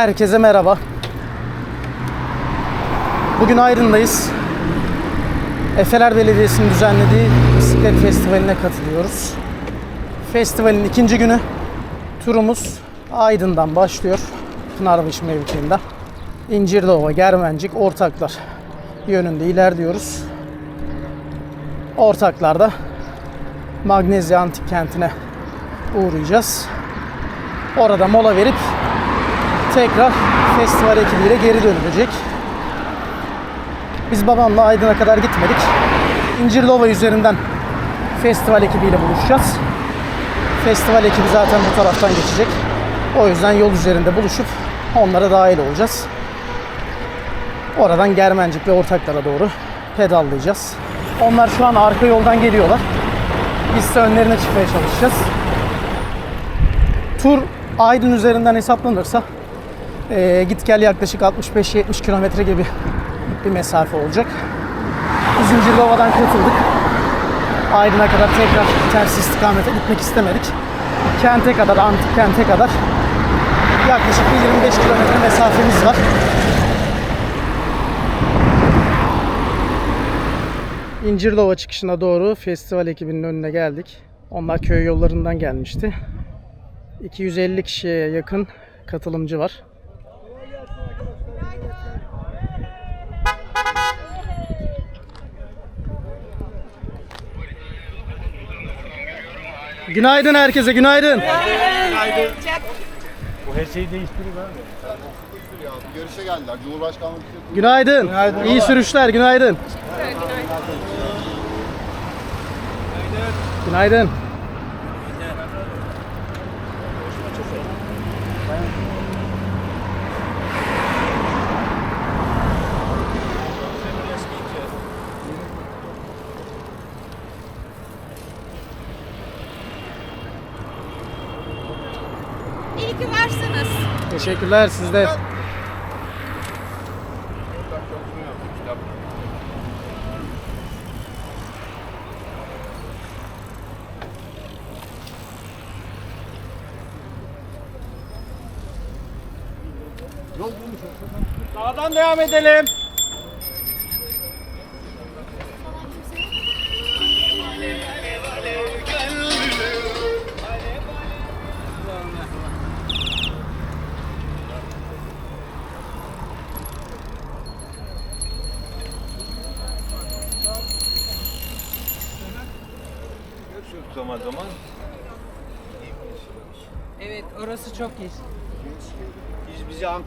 Herkese merhaba. Bugün Aydın'dayız. Efeler Belediyesi'nin düzenlediği bisiklet festivaline katılıyoruz. Festivalin ikinci günü turumuz Aydın'dan başlıyor. Pınarbaşı mevkiinden. İncirliova, Germencik, Ortaklar yönünde ilerliyoruz. Ortaklar'da Magnezya Antik Kenti'ne uğrayacağız. Orada mola verip tekrar festival ekibiyle geri dönülecek. Biz babamla Aydın'a kadar gitmedik. İncirlova üzerinden festival ekibiyle buluşacağız. Festival ekibi zaten bu taraftan geçecek. O yüzden yol üzerinde buluşup onlara dahil olacağız. Oradan Germencik ve Ortaklara doğru pedallayacağız. Onlar şu an arka yoldan geliyorlar. Biz ise önlerine çıkmaya çalışacağız. Tur Aydın üzerinden hesaplanırsa eee, git gel yaklaşık 65-70 kilometre gibi bir mesafe olacak. Biz İncirlova'dan katıldık. Aydın'a kadar tekrar ters istikamete gitmek istemedik. Kente kadar, antik kente kadar yaklaşık bir 25 kilometre mesafemiz var. İncirlova çıkışına doğru festival ekibinin önüne geldik. Onlar köy yollarından gelmişti. 250 kişiye yakın katılımcı var. Günaydın herkese, günaydın. Bu her şeyi değiştirir abi. Görüşe geldiler. Cumhurbaşkanlığı Günaydın. İyi sürüşler, günaydın. Günaydın. İyi ki varsınız. Teşekkürler sizde. Sağdan devam edelim.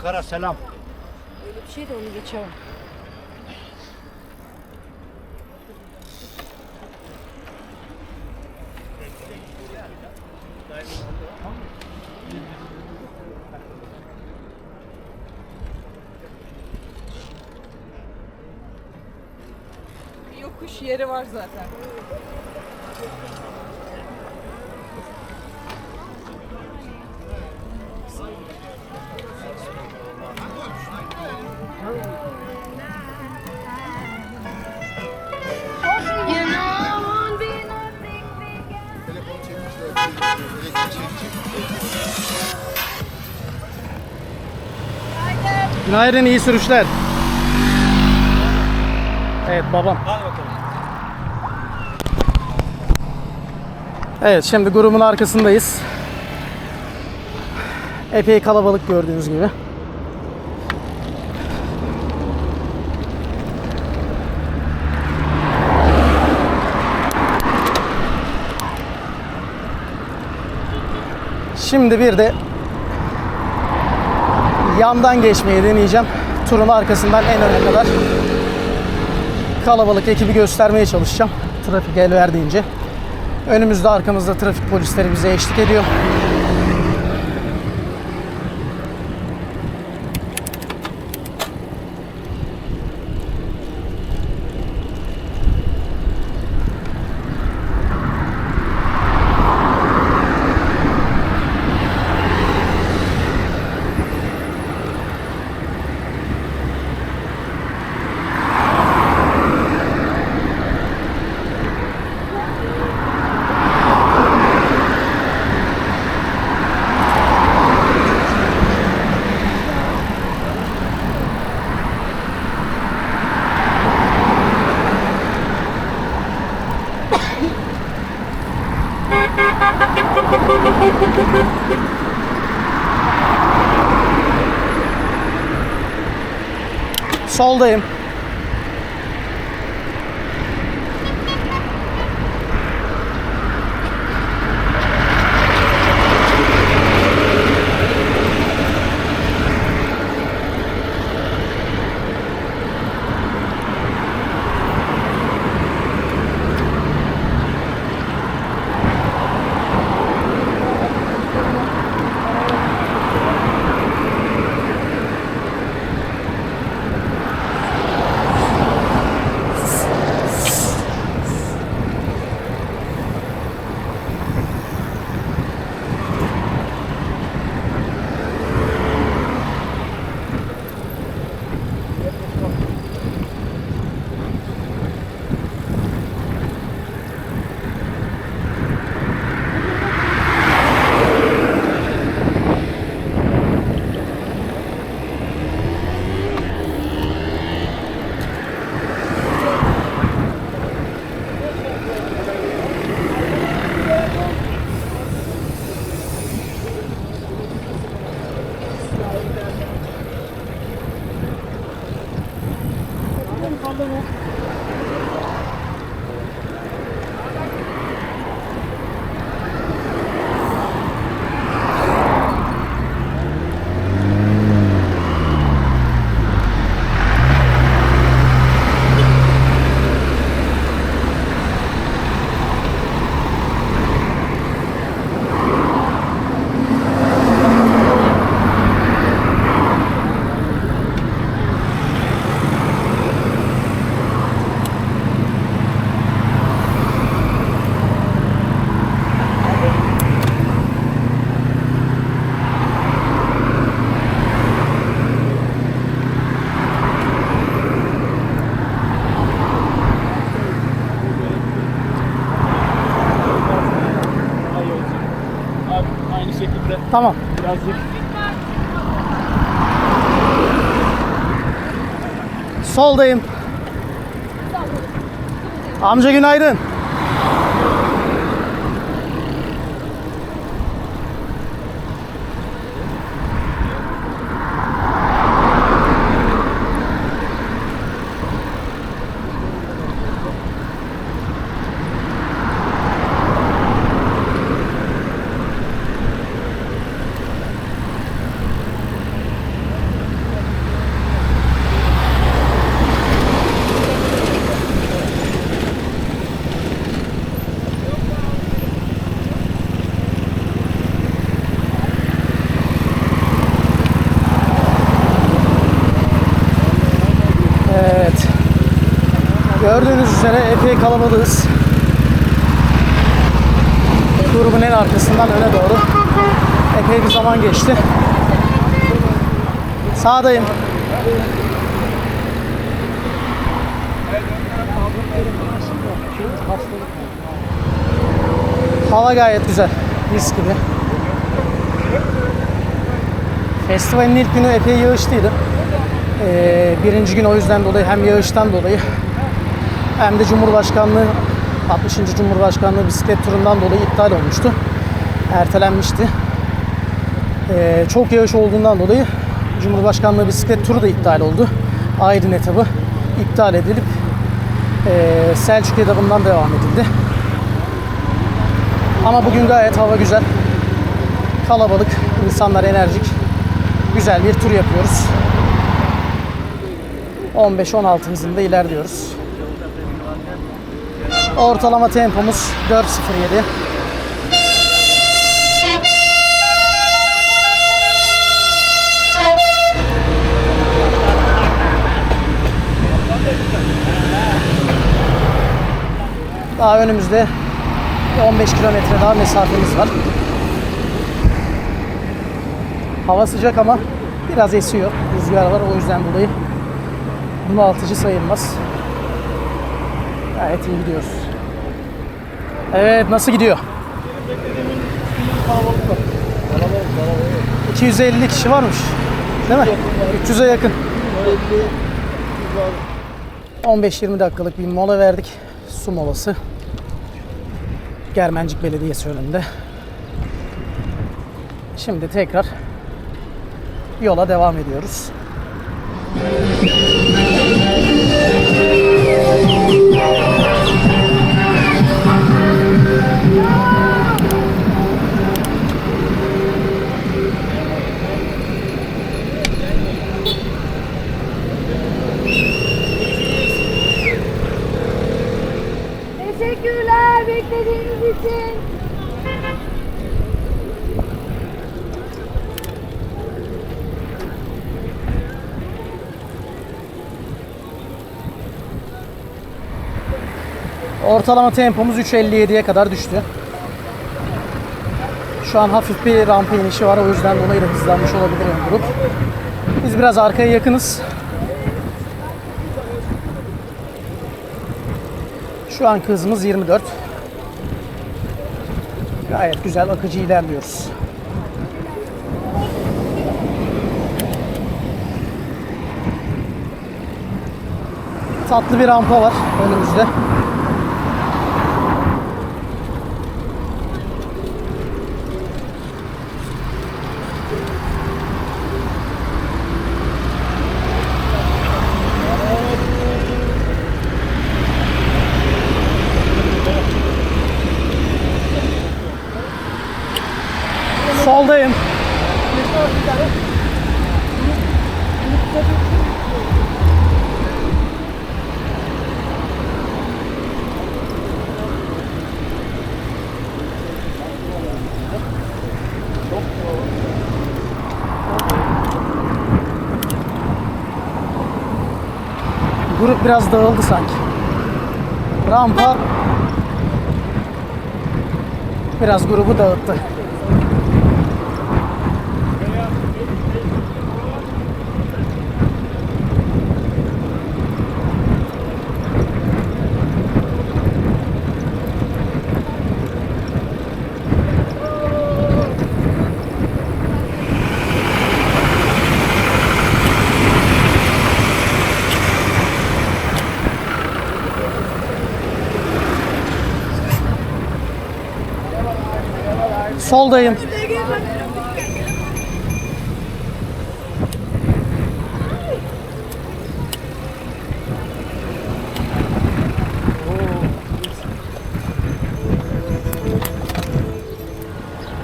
Ankara selam. Öyle bir şey de onu geçemem. Yokuş yeri var zaten. Günaydın, iyi sürüşler. Evet babam. Evet şimdi grubun arkasındayız. Epey kalabalık gördüğünüz gibi. Şimdi bir de yandan geçmeyi deneyeceğim. Turun arkasından en öne kadar kalabalık ekibi göstermeye çalışacağım. Trafik el verdiğince. Önümüzde arkamızda trafik polisleri bize eşlik ediyor. Soldayım. Tamam. birazcık Soldayım. Amca günaydın. Evet. Gördüğünüz üzere epey kalabalığız. Grubun en arkasından öne doğru epey bir zaman geçti. Sağdayım. Hava gayet güzel. Mis gibi. Festivalin ilk günü epey yağışlıydı. Ee, birinci gün o yüzden dolayı hem yağıştan dolayı hem de Cumhurbaşkanlığı 60. Cumhurbaşkanlığı bisiklet turundan dolayı iptal olmuştu. Ertelenmişti. Ee, çok yağış olduğundan dolayı Cumhurbaşkanlığı bisiklet turu da iptal oldu. Aydın etabı iptal edilip ee, Selçuk etabından devam edildi. Ama bugün gayet hava güzel. Kalabalık, insanlar enerjik. Güzel bir tur yapıyoruz. 15-16 hızında ilerliyoruz. Ortalama tempomuz 4.07. Daha önümüzde bir 15 kilometre daha mesafemiz var. Hava sıcak ama biraz esiyor. Rüzgar var o yüzden dolayı bunaltıcı sayılmaz. Gayet iyi gidiyoruz. Evet nasıl gidiyor? 250 kişi varmış. Değil mi? 300'e yakın. 15-20 dakikalık bir mola verdik. Su molası. Germencik Belediyesi önünde. Şimdi tekrar yola devam ediyoruz. Beklediğiniz için. Ortalama tempomuz 3.57'ye kadar düştü. Şu an hafif bir rampa inişi var o yüzden dolayı da hızlanmış olabilir ön grup. Biz biraz arkaya yakınız. Şu an hızımız 24. Gayet güzel akıcı ilerliyoruz. Tatlı bir rampa var önümüzde. Soldayım. Grup biraz dağıldı sanki. Rampa biraz grubu dağıttı. Soldayım.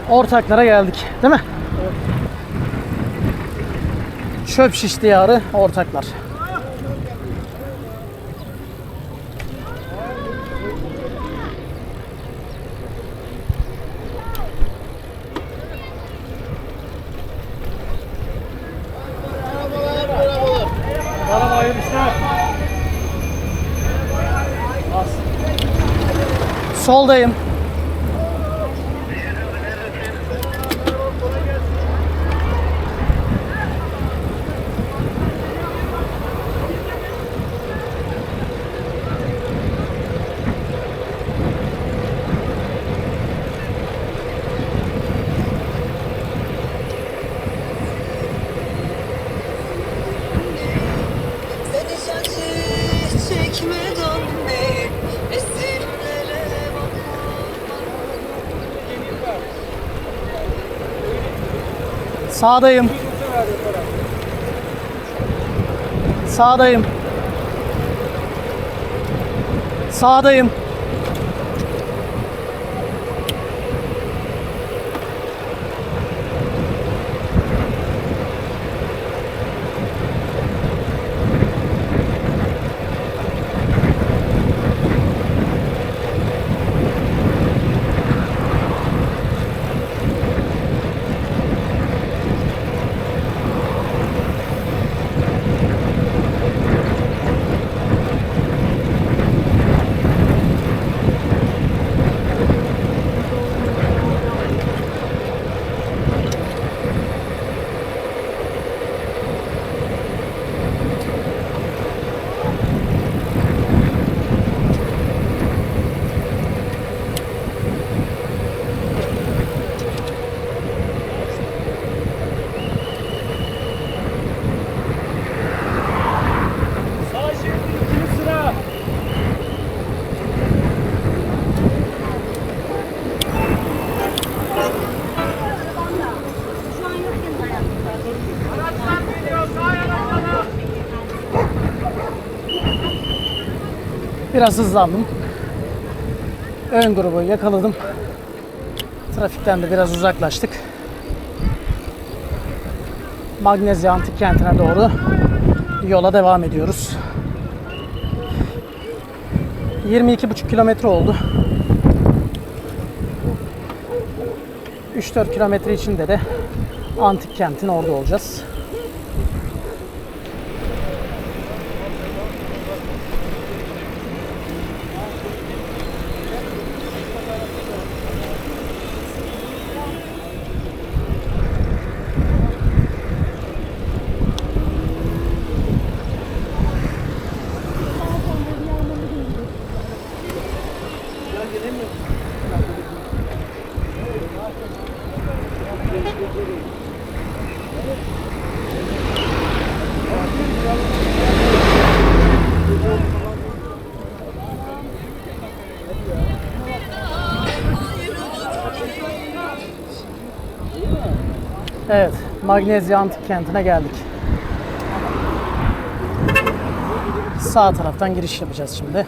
Ortaklara geldik, değil mi? Çöp şiş diyarı ortaklar. Soldayım. Sağdayım. Sağdayım. Sağdayım. Biraz hızlandım. Ön grubu yakaladım. Trafikten de biraz uzaklaştık. Magnezya Antik Kenti'ne doğru yola devam ediyoruz. 22,5 kilometre oldu. 3-4 kilometre içinde de Antik Kent'in orada olacağız. Evet, Magnezya Antik Kenti'ne geldik. Sağ taraftan giriş yapacağız şimdi.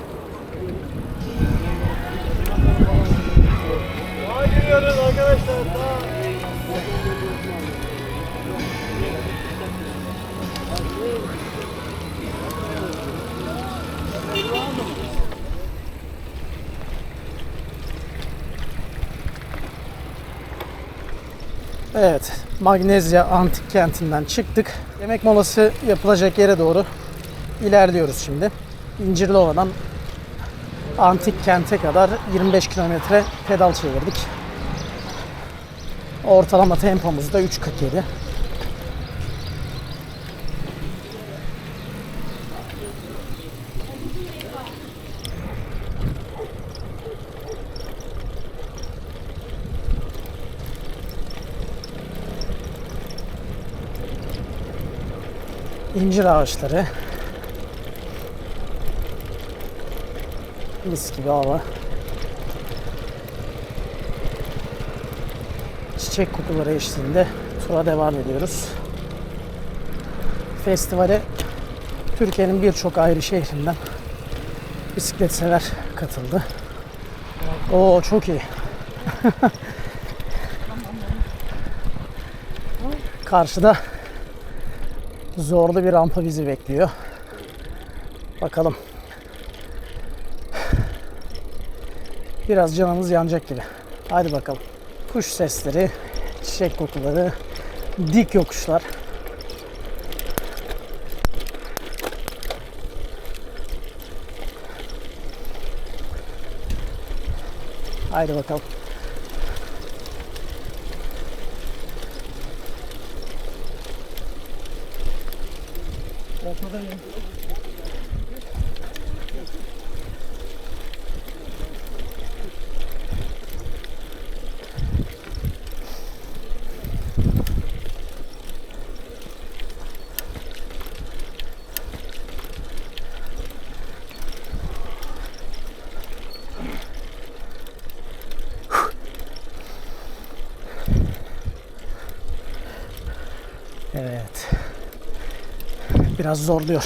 Evet, Magnezya Antik Kenti'nden çıktık. Yemek molası yapılacak yere doğru ilerliyoruz şimdi. İncirliova'dan Antik Kent'e kadar 25 kilometre pedal çevirdik. Ortalama tempomuz da 3.47. incir ağaçları. Mis gibi hava. Çiçek kokuları eşliğinde tura devam ediyoruz. Festivale Türkiye'nin birçok ayrı şehrinden bisiklet sever katıldı. Oo çok iyi. Karşıda zorlu bir rampa bizi bekliyor. Bakalım. Biraz canımız yanacak gibi. Hadi bakalım. Kuş sesleri, çiçek kokuları, dik yokuşlar. Haydi bakalım. Evet. Biraz zorluyor.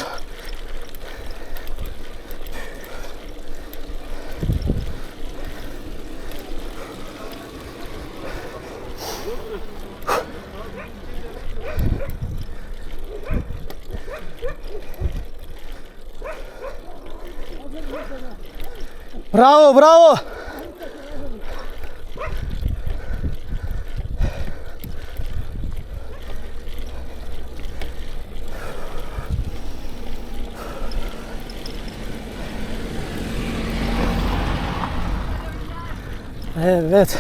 Bravo, bravo. Evet.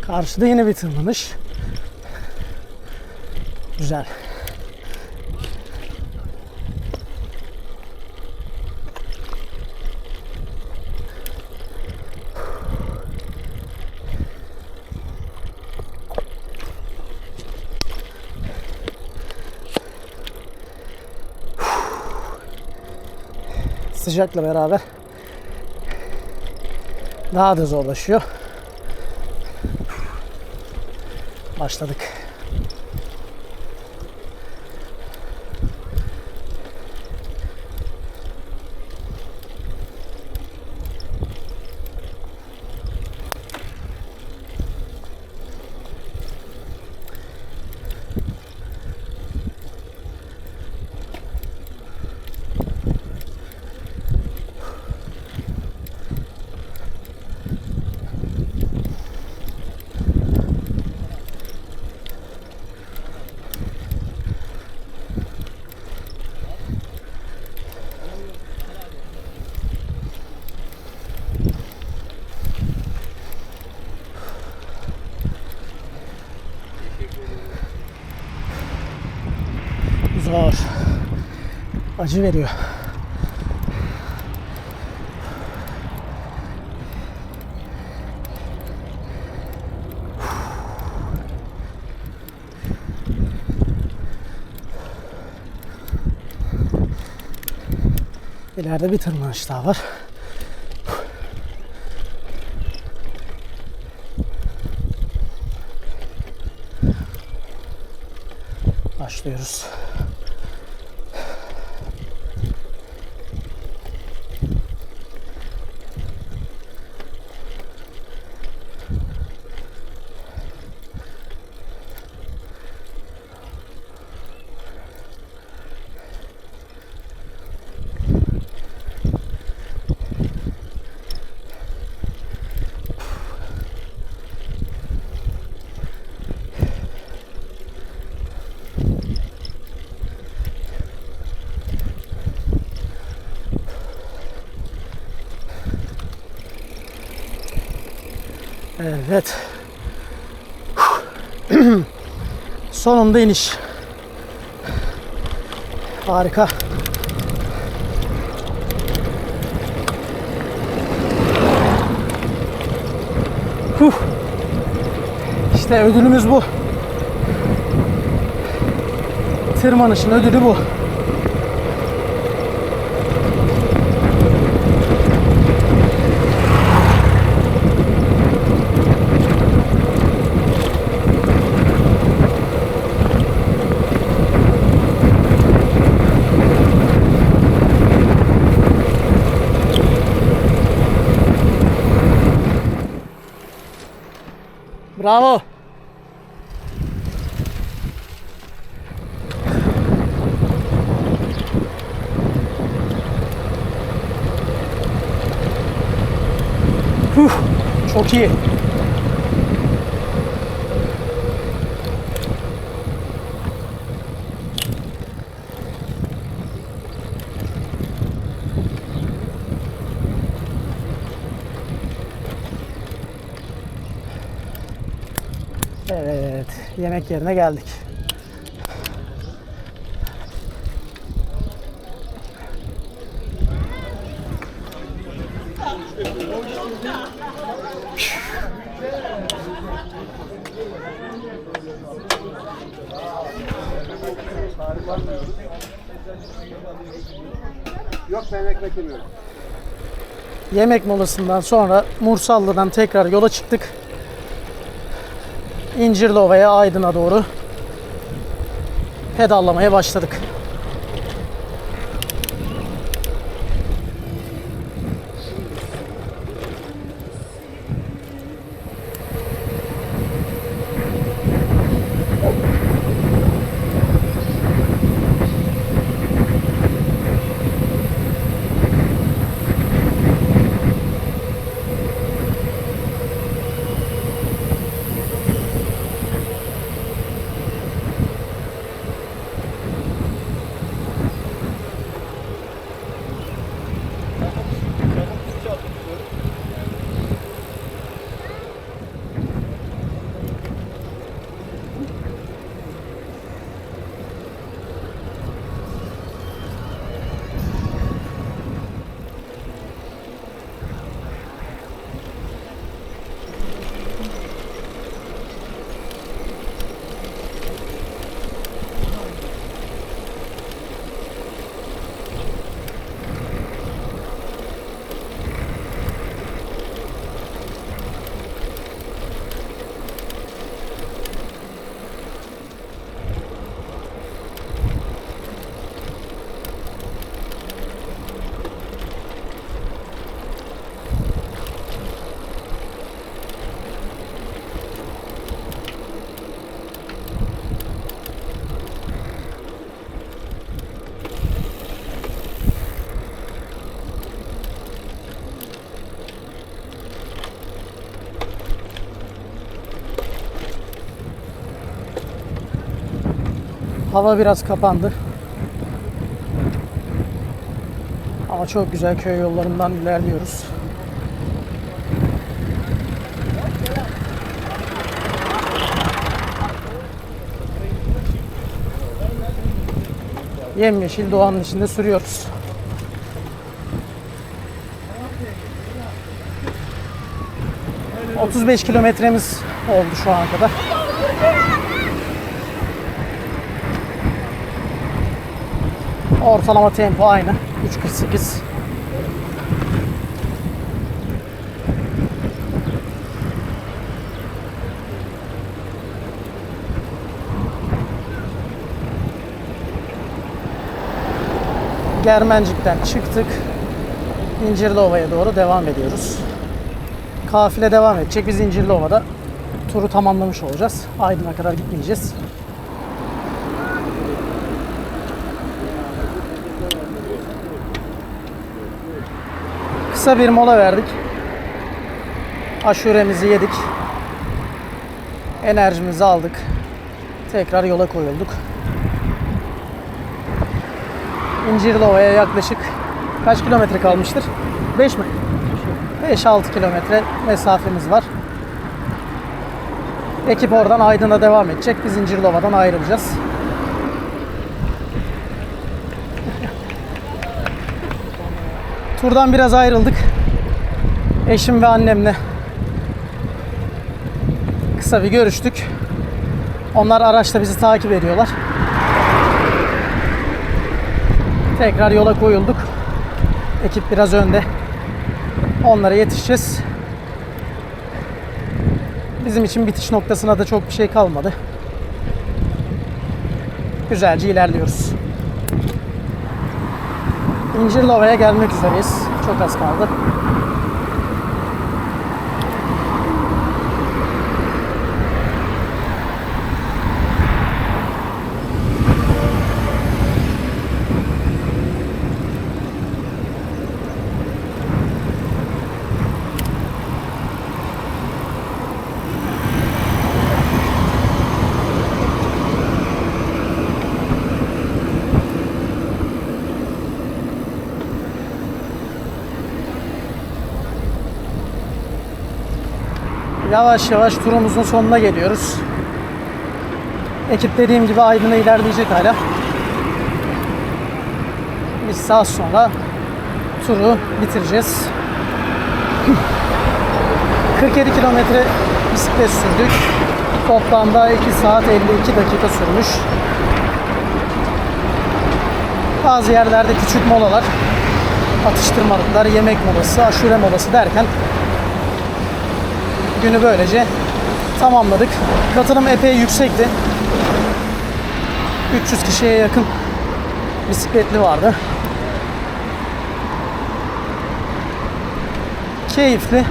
Karşıda yine bir tırmanış. Güzel. Sıcakla beraber daha da zorlaşıyor. Başladık. Zor. Acı veriyor. İleride bir tırmanış daha var. Başlıyoruz. Evet. Sonunda iniş. Harika. Huh. İşte ödülümüz bu. Tırmanışın ödülü bu. Bravo. Huh, çok iyi. Yemek yerine geldik. Yok ben ekmek yemiyorum. Yemek molasından sonra Mursallı'dan tekrar yola çıktık. İncirliova'ya Aydın'a doğru pedallamaya başladık. Hava biraz kapandı. Ama çok güzel köy yollarından ilerliyoruz. Yemyeşil doğanın içinde sürüyoruz. ...35 kilometremiz oldu şu ana kadar. Ortalama tempo aynı. 3.48. Germencik'ten çıktık. İncirliova'ya doğru devam ediyoruz. Kafile devam edecek. Biz İncirliova'da turu tamamlamış olacağız. Aydın'a kadar gitmeyeceğiz. Kısa bir mola verdik. Aşuremizi yedik. Enerjimizi aldık. Tekrar yola koyulduk. İncirliova'ya yaklaşık kaç kilometre kalmıştır? 5 mi? 5-6 kilometre mesafemiz var. Ekip oradan Aydın'a devam edecek. Biz İncirliova'dan ayrılacağız. Turdan biraz ayrıldık. Eşim ve annemle kısa bir görüştük. Onlar araçla bizi takip ediyorlar. Tekrar yola koyulduk. Ekip biraz önde. Onlara yetişeceğiz. Bizim için bitiş noktasına da çok bir şey kalmadı. Güzelce ilerliyoruz. İncirlova'ya gelmek üzereyiz. Çok az kaldı. Yavaş yavaş turumuzun sonuna geliyoruz. Ekip dediğim gibi Aydın'a ilerleyecek hala. Biz saat sonra turu bitireceğiz. 47 kilometre bisiklet sürdük. Toplamda 2 saat 52 dakika sürmüş. Bazı yerlerde küçük molalar, atıştırmalıklar, yemek molası, aşure molası derken günü böylece tamamladık. Katılım epey yüksekti. 300 kişiye yakın bisikletli vardı. Keyifli,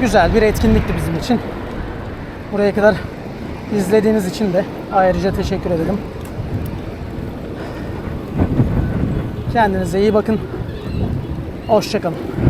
güzel bir etkinlikti bizim için. Buraya kadar izlediğiniz için de ayrıca teşekkür ederim. Kendinize iyi bakın. Hoşçakalın.